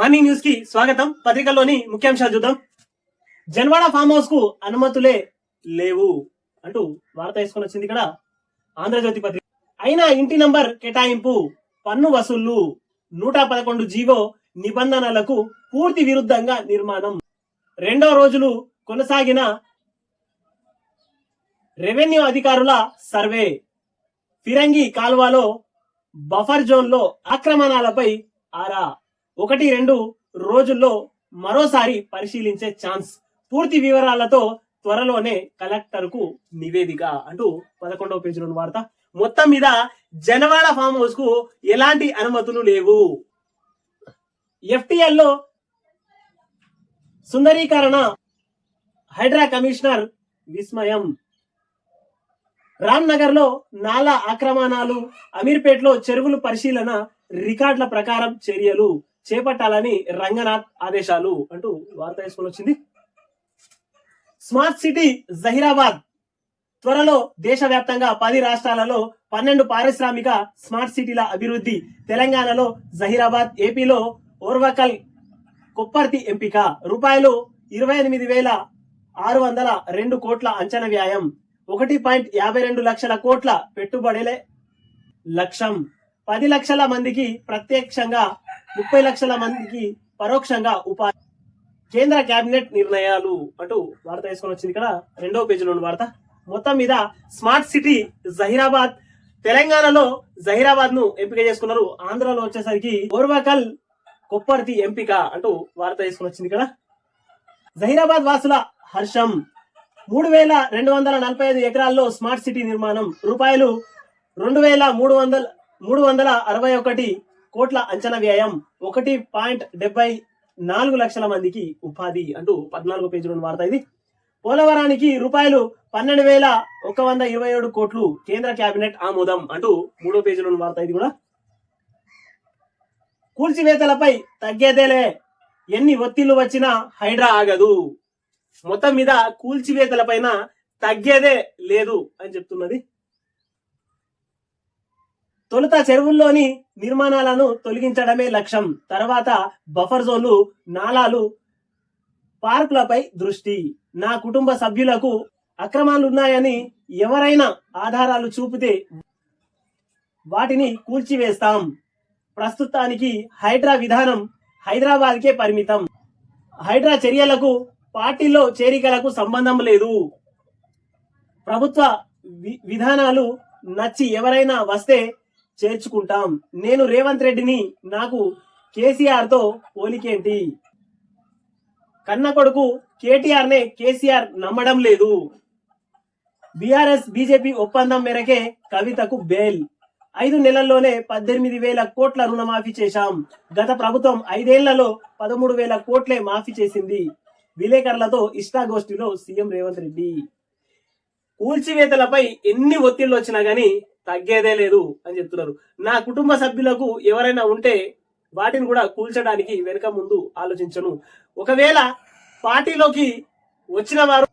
Morning న్యూస్కి స్వాగతం. పత్రికల్లోని ముఖ్యాంశాలు చూద్దాం. జన్వాడ ఫామ్ హౌస్కు అనుమతులే లేవు అంటూ వార్త వేసుకొని వచ్చింది ఇక్కడ ఆంధ్రజ్యోతి పత్రిక. అయినా ఇంటి నంబర్ కేటాయింపు పన్ను వసూళ్ళు నూట పదకొండు జీవో నిబంధనలకు పూర్తి విరుద్ధంగా నిర్మాణం. రెండో రోజులు కొనసాగిన రెవెన్యూ అధికారుల సర్వే. ఫిరంగి కాల్వాలో బఫర్ జోన్లో ఆక్రమణాలపై ఆరా. ఒకటి రెండు రోజుల్లో మరోసారి పరిశీలించే ఛాన్స్. పూర్తి వివరాలతో త్వరలోనే కలెక్టర్కు నివేదిక అంటూ పదకొండవ పేజీలోని వార్త. మొత్తం మీద జనవాడ ఫామ్ హౌస్కు ఎలాంటి అనుమతులు లేవు. ఎఫ్టిఎల్లో సుందరీకరణ హైడ్రా కమిషనర్ విస్మయం. రామ్ నగర్లో నాలా ఆక్రమణాలు అమీర్పేట్లో చెరువులు పరిశీలన రికార్డుల ప్రకారం చర్యలు. చేపట్టాలని రంగనాథ్ ఆదేశాలు అంటూ వార్త వేసుకొని వచ్చింది. Smart city Zaheerabad. త్వరలో దేశవ్యాప్తంగా పది రాష్ట్రాలలో పన్నెండు పారిశ్రామిక స్మార్ట్ సిటీల అభివృద్ధి. తెలంగాణలో జహీరాబాద్ ఏపీలో ఓర్వకల్ కొప్పర్తి ఎంపిక. రూపాయలు ఇరవై ఎనిమిది వేల ఆరు వందల రెండు కోట్ల అంచనా వ్యయం. ఒకటి పాయింట్ యాభై రెండు లక్షల కోట్ల పెట్టుబడులే లక్ష్యం. పది లక్షల మందికి ప్రత్యక్షంగా ముప్పై లక్షల మందికి పరోక్షంగా ఉపాధి కేంద్ర కేబినెట్ నిర్ణయాలు అంటూ వార్త వేసుకొని వచ్చింది ఇక్కడ. రెండవ ఉన్న వార్త. మొత్తం మీద స్మార్ట్ సిటీ జహీరాబాద్ తెలంగాణలో జహీరాబాద్ను ఎంపిక చేసుకున్నారు. ఆంధ్రలో వచ్చేసరికి ఓర్వకల్ కొప్పర్తి ఎంపిక అంటూ వార్త వేసుకొని వచ్చింది ఇక్కడ. జహీరాబాద్ వాసుల హర్షం. మూడు వేల రెండు వందల నలభై ఐదు ఎకరాల్లో స్మార్ట్ సిటీ నిర్మాణం. రూపాయలు రెండు వేల మూడు వందల మూడు వందల అరవై ఒకటి కోట్ల అంచనా వ్యయం ఒకటి పాయింట్ డెబ్బై నాలుగు లక్షల మందికి ఉపాధి అంటూ పద్నాలుగు పేజీలోని వార్త ఇది. పోలవరానికి రూపాయలు పన్నెండు వేల ఒక వంద ఇరవై ఏడు కోట్లు కేంద్ర కేబినెట్ ఆమోదం అంటూ మూడో పేజీలోని వార్త ఇది కూడా. కూల్చివేతలపై తగ్గేదేలే. ఎన్ని ఒత్తిళ్ళు వచ్చినా హైడ్రా ఆగదు. మొత్తం మీద కూల్చివేతల పైన తగ్గేదే లేదు అని చెప్తున్నది తొలుత చెరువుల్లోని నిర్మాణాలను తొలగించడమే లక్ష్యం. తర్వాత బఫర్ జోన్లు నాలాలు పార్కులపై దృష్టి. నా కుటుంబ సభ్యులకు అక్రమాలున్నాయని ఎవరైనా ఆధారాలు చూపితే వాటిని కూల్చివేస్తాం. ప్రస్తుతానికి హైడ్రా విధానం హైదరాబాద్కే పరిమితం. హైడ్రా చర్యలకు పార్టీలో చేరికలకు సంబంధం లేదు. ప్రభుత్వ వి- విధానాలు నచ్చి ఎవరైనా వస్తే చేర్చుకుంటాం. నేను రేవంత్ రెడ్డిని నాకు కేసీఆర్తో పోలికేంటి? కన్న కొడుకు కేటీఆర్ నే కేసీఆర్ నమ్మడం లేదు. బీఆర్ఎస్ బీజేపీ ఒప్పందం మేరకే కవితకు బెయిల్. ఐదు నెలల్లోనే పద్దెనిమిది వేల కోట్ల రుణమాఫీ చేశాం. గత ప్రభుత్వం ఐదేళ్ళలో పదమూడు వేల కోట్లే మాఫీ చేసింది. విలేకరులతో ఇష్టాగోష్ఠిలో సీఎం రేవంత్ రెడ్డి. కూల్చివేతలపై ఎన్ని ఒత్తిళ్ళు వచ్చినా గానీ తగ్గేదే లేదు అని చెప్తున్నారు. నా కుటుంబ సభ్యులకు ఎవరైనా ఉంటే వాటిని కూడా కూల్చడానికి వెనుక ముందు ఆలోచించను. ఒకవేళ పార్టీలోకి వచ్చిన వారు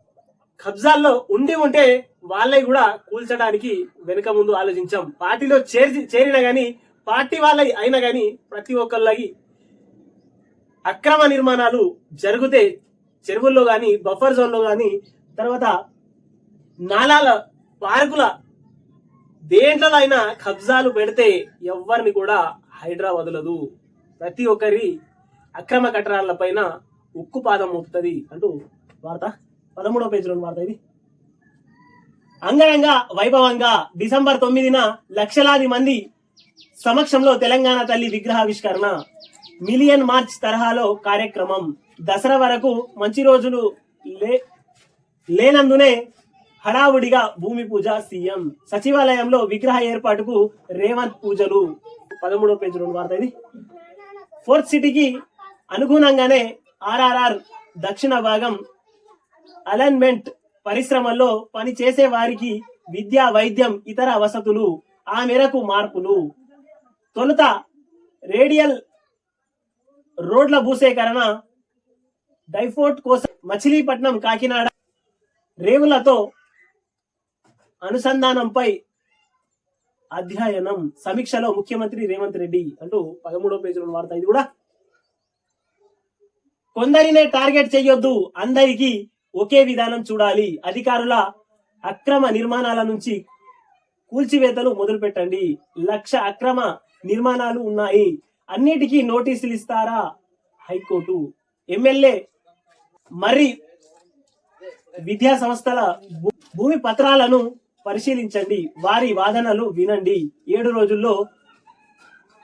కబ్జాల్లో ఉండి ఉంటే వాళ్ళని కూడా కూల్చడానికి వెనుక ముందు ఆలోచించాం. పార్టీలో చేరి చేరిన కానీ పార్టీ వాళ్ళై అయినా కానీ ప్రతి ఒక్కళ్ళకి అక్రమ నిర్మాణాలు జరిగితే చెరువుల్లో గాని బఫర్ జోన్లో కానీ గాని తర్వాత నాలాల పార్కుల దేంట్లో అయినా కబ్జాలు పెడితే ఎవరిని కూడా హైడ్రా వదలదు. ప్రతి ఒక్కరి అక్రమ కట్టడాల పైన ఉక్కు పాదం మోపుతుంది అంటూ వార్త. పదమూడవ పేజీలో వార్త ఇది. అంగరంగ వైభవంగా డిసెంబర్ తొమ్మిదిన లక్షలాది మంది సమక్షంలో తెలంగాణ తల్లి విగ్రహావిష్కరణ. మిలియన్ మార్చ్ తరహాలో కార్యక్రమం. దసరా వరకు మంచి రోజులు లే లేనందునే హడావుడిగా భూమి పూజ సీఎం సచివాలయంలో విగ్రహ ఏర్పాటుకు రేవంత్ పూజలు. పదమూడో పేజీ రెండు వార్త ఇది. ఫోర్త్ సిటీకి అనుగుణంగానే ఆర్ఆర్ఆర్ దక్షిణ భాగం అలైన్మెంట్ పరిశ్రమల్లో పనిచేసే వారికి విద్య వైద్యం ఇతర వసతులు. ఆ మేరకు మార్పులు. తొలుత రేడియల్ రోడ్ల భూసేకరణ డైఫోర్ట్ కోసం మచిలీపట్నం కాకినాడ రేవులతో అనుసంధానంపై అధ్యయనం సమీక్షలో ముఖ్యమంత్రి రేవంత్ రెడ్డి అంటూ పదమూడో పేజీలో వార్త ఇది కూడా. కొందరినే టార్గెట్ చేయొద్దు అందరికీ ఒకే విధానం చూడాలి అధికారుల అక్రమ నిర్మాణాల నుంచి కూల్చివేతలు మొదలు పెట్టండి లక్ష అక్రమ నిర్మాణాలు ఉన్నాయి అన్నిటికీ నోటీసులు ఇస్తారా హైకోర్టు? ఎమ్మెల్యే మరి విద్యా సంస్థల భూ- భూమి పత్రాలను పరిశీలించండి. వారి వాదనలు వినండి. ఏడు రోజుల్లో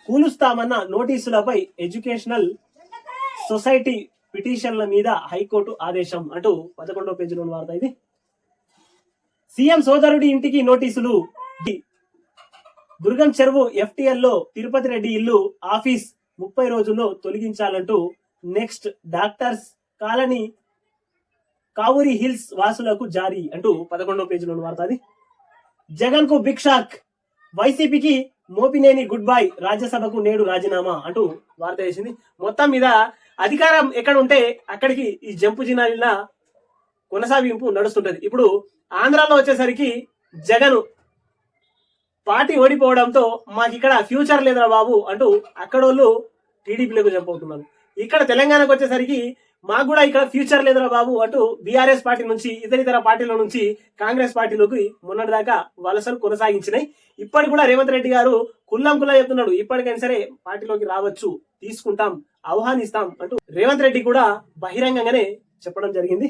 కూలుస్తామన్న నోటీసులపై ఎడ్యుకేషనల్ సొసైటీ పిటిషన్ల మీద హైకోర్టు ఆదేశం. అంటూ పదకొండో పేజీలో వార్త ఇది. సీఎం సోదరుడి ఇంటికి నోటీసులు. దుర్గం చెరువు ఎఫ్టిఎల్లో తిరుపతి రెడ్డి ఇల్లు ఆఫీస్ ముప్పై రోజుల్లో తొలగించాలంటూ next doctors colony Kavuri hills వాసులకు జారీ అంటూ పదకొండో పేజీలో వార్త అది. జగన్కు బిగ్ షాక్ వైసీపీకి మోపినేని గుడ్ బై రాజ్యసభకు నేడు రాజీనామా అంటూ వార్త వేసింది. మొత్తం మీద అధికారం ఎక్కడ ఉంటే అక్కడికి ఈ జంపు జినాలిలా కొనసాగింపు నడుస్తుంటది. ఇప్పుడు ఆంధ్రాలో వచ్చేసరికి జగన్ పార్టీ ఓడిపోవడంతో మాకు ఇక్కడ ఫ్యూచర్ లేదురా బాబు అంటూ అక్కడోళ్ళు టీడీపీలకు చంపవుతున్నారు ఇక్కడ తెలంగాణకు వచ్చేసరికి మాకు కూడా ఇక్కడ ఫ్యూచర్ లేదురా బాబు అంటూ బీఆర్ఎస్ పార్టీ నుంచి ఇతర ఇతర పార్టీల నుంచి కాంగ్రెస్ పార్టీలోకి మొన్నటిదాకా వలసలు కొనసాగించినాయి. ఇప్పటికి కూడా రేవంత్ రెడ్డి గారు కుల్లం కుల్లా చెప్తున్నాడు ఇప్పటికైనా సరే పార్టీలోకి రావచ్చు తీసుకుంటాం ఆహ్వానిస్తాం అంటూ రేవంత్ రెడ్డి కూడా బహిరంగంగానే చెప్పడం జరిగింది.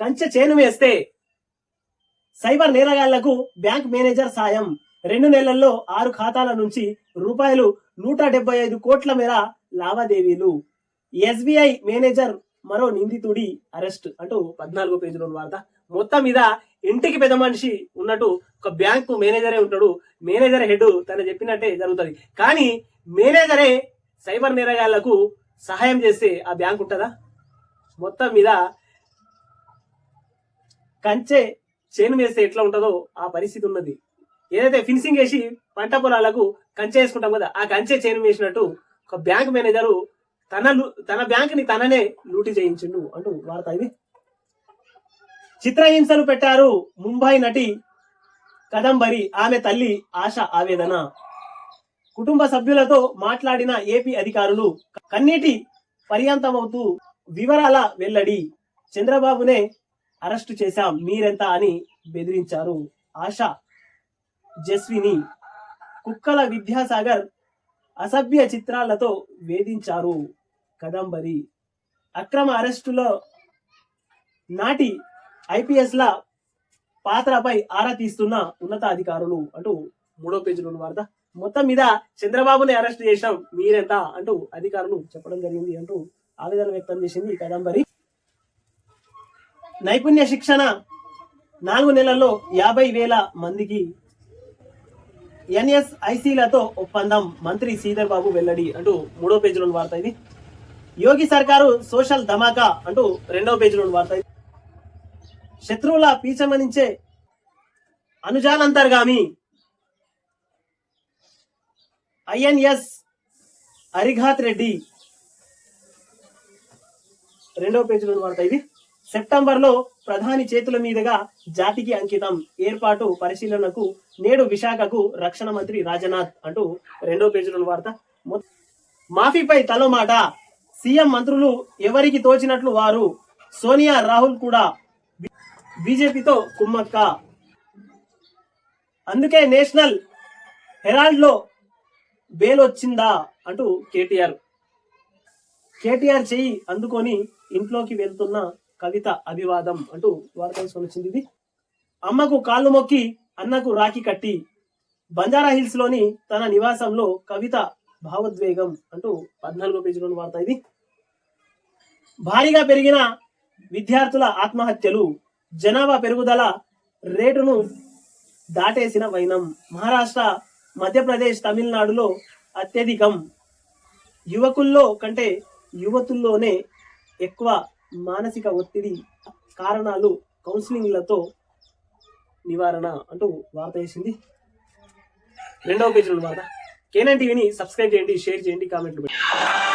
కంచె చేను వేస్తే సైబర్ నేరగాళ్ళకు బ్యాంక్ మేనేజర్ సాయం. రెండు నెలల్లో ఆరు ఖాతాల నుంచి రూపాయలు నూట డెబ్బై ఐదు కోట్ల మేర లావాదేవీలు. ఎస్బీఐ మేనేజర్ మరో నిందితుడి అరెస్ట్. అంటూ పద్నాలుగో పేజీలో వార్త. మొత్తం మీద ఇంటికి పెద్ద మనిషి ఉన్నట్టు ఒక బ్యాంకు మేనేజరే ఉంటాడు. మేనేజర్ హెడ్ తను చెప్పినట్టే జరుగుతుంది. కానీ మేనేజరే సైబర్ నేరగాళ్ళకు సహాయం చేస్తే ఆ బ్యాంక్ ఉంటుందా? మొత్తం మీద కంచె చేను వేస్తే ఎట్లా ఉంటుందో ఆ పరిస్థితి ఉన్నది. ఏదైతే ఫినిషింగ్ వేసి పంట పొలాలకు కంచె వేసుకుంటాం కదా ఆ కంచె చేను వేసినట్టు ఒక బ్యాంక్ మేనేజరు తన తన బ్యాంక్ని తననే లూటి చేయించిండు అంటూ వార్త ఇది. చిత్రహింసలు పెట్టారు ముంబై నటి కదంబరి ఆమె తల్లి ఆశ ఆవేదన. కుటుంబ సభ్యులతో మాట్లాడిన ఏపీ అధికారులు కన్నీటి పర్యంతమవుతూ వివరాల వెల్లడి చంద్రబాబునే అరెస్టు చేశాం మీరెంత అని బెదిరించారు ఆశ జస్విని కుక్కల విద్యాసాగర్ అసభ్య చిత్రాలతో వేధించారు. కదంబరి అక్రమ అరెస్టులో నాటి ఐపీఎస్ల పాత్రపై ఆరా తీస్తున్న ఉన్నతాధికారులు అంటూ మూడో పేజీలో ఉన్న వార్త. మొత్తం మీద చంద్రబాబుని అరెస్ట్ చేశాం మీరెంత అంటూ అధికారులు చెప్పడం జరిగింది అంటూ ఆవేదన వ్యక్తం చేసింది ఈ కదంబరి. నైపుణ్య శిక్షణ నాలుగు నెలల్లో యాభై వేల మందికి ఎన్ఎస్ఐసీలతో ఒప్పందం. మంత్రి శ్రీధర్ బాబు వెల్లడి అంటూ మూడో పేజీలో వార్త ఇది. యోగి సర్కారు సోషల్ ధమాకా అంటూ రెండో పేజీలో వార్త ఇది. శత్రువుల పీచమనించే అనుజానంతర్గామి. INS Arighat ready. రెండో పేజీలో వార్త ఇది. సెప్టెంబర్లో ప్రధాని చేతుల మీదుగా జాతికి అంకితం ఏర్పాటు పరిశీలనకు నేడు విశాఖకు రక్షణ మంత్రి రాజనాథ్ అంటూ రెండో పేజీలో వార్త. మాఫీపై తలమాట. సీఎం మంత్రులు ఎవరికి తోచినట్లు వారు? సోనియా రాహుల్ కూడా బీజేపీతో కుమ్మక్క. అందుకే నేషనల్ హెరాల్డ్లో బెయిల్ వచ్చిందా అంటూ కేటీఆర్. కేటీఆర్ చెయ్యి అందుకొని ఇంట్లోకి వెళ్తున్న కవిత అభివాదం అంటూ వార్తలు వచ్చింది ఇది. అమ్మకు కాళ్ళు మొక్కి అన్నకు రాఖీ కట్టి బంజారా హిల్స్లోని తన నివాసంలో కవిత భావోద్వేగం అంటూ పద్నాలుగో పేజీలోని వార్త ఇది. భారీగా పెరిగిన విద్యార్థుల ఆత్మహత్యలు జనాభా పెరుగుదల రేటును దాటేసిన వైనం. మహారాష్ట్ర మధ్యప్రదేశ్ తమిళనాడులో అత్యధికం. యువకుల్లో కంటే యువతుల్లోనే ఎక్కువ మానసిక ఒత్తిడి కారణాలు కౌన్సిలింగ్లతో నివారణ అంటూ వార్త వేసింది. రెండవ పేజీలో వార్త. కేనన్ టీవీని సబ్స్క్రైబ్ చేయండి షేర్ చేయండి కామెంట్లు పెట్టండి.